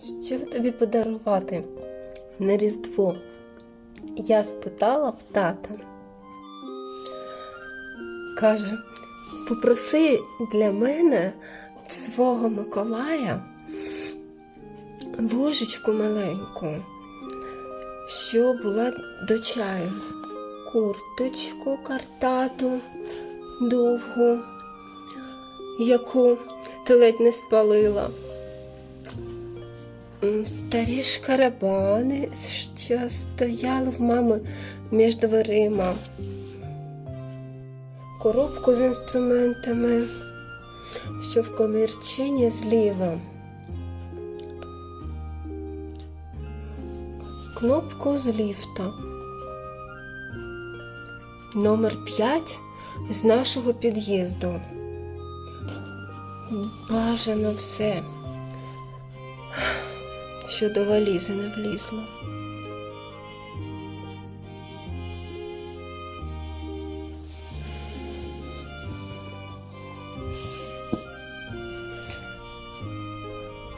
Що тобі подарувати на Різдво? Я спитала в тата. Каже, попроси для мене свого Миколая ложечку маленьку, що була до чаю, курточку картату довгу, яку ти ледь не спалила. Старі шкарабани, що стояли в мами між дверима. Коробку з інструментами, що в комірчині зліва. Кнопку з ліфта. Номер 5 з нашого під'їзду. Бажано все що до валізи не влізло.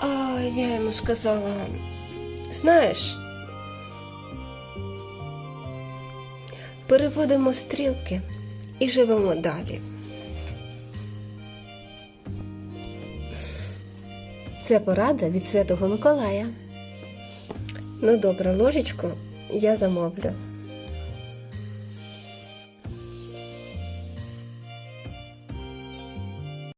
А я йому сказала, знаєш, переводимо стрілки і живемо далі. Це порада від Святого Миколая. Ну добре, ложечку я замовлю.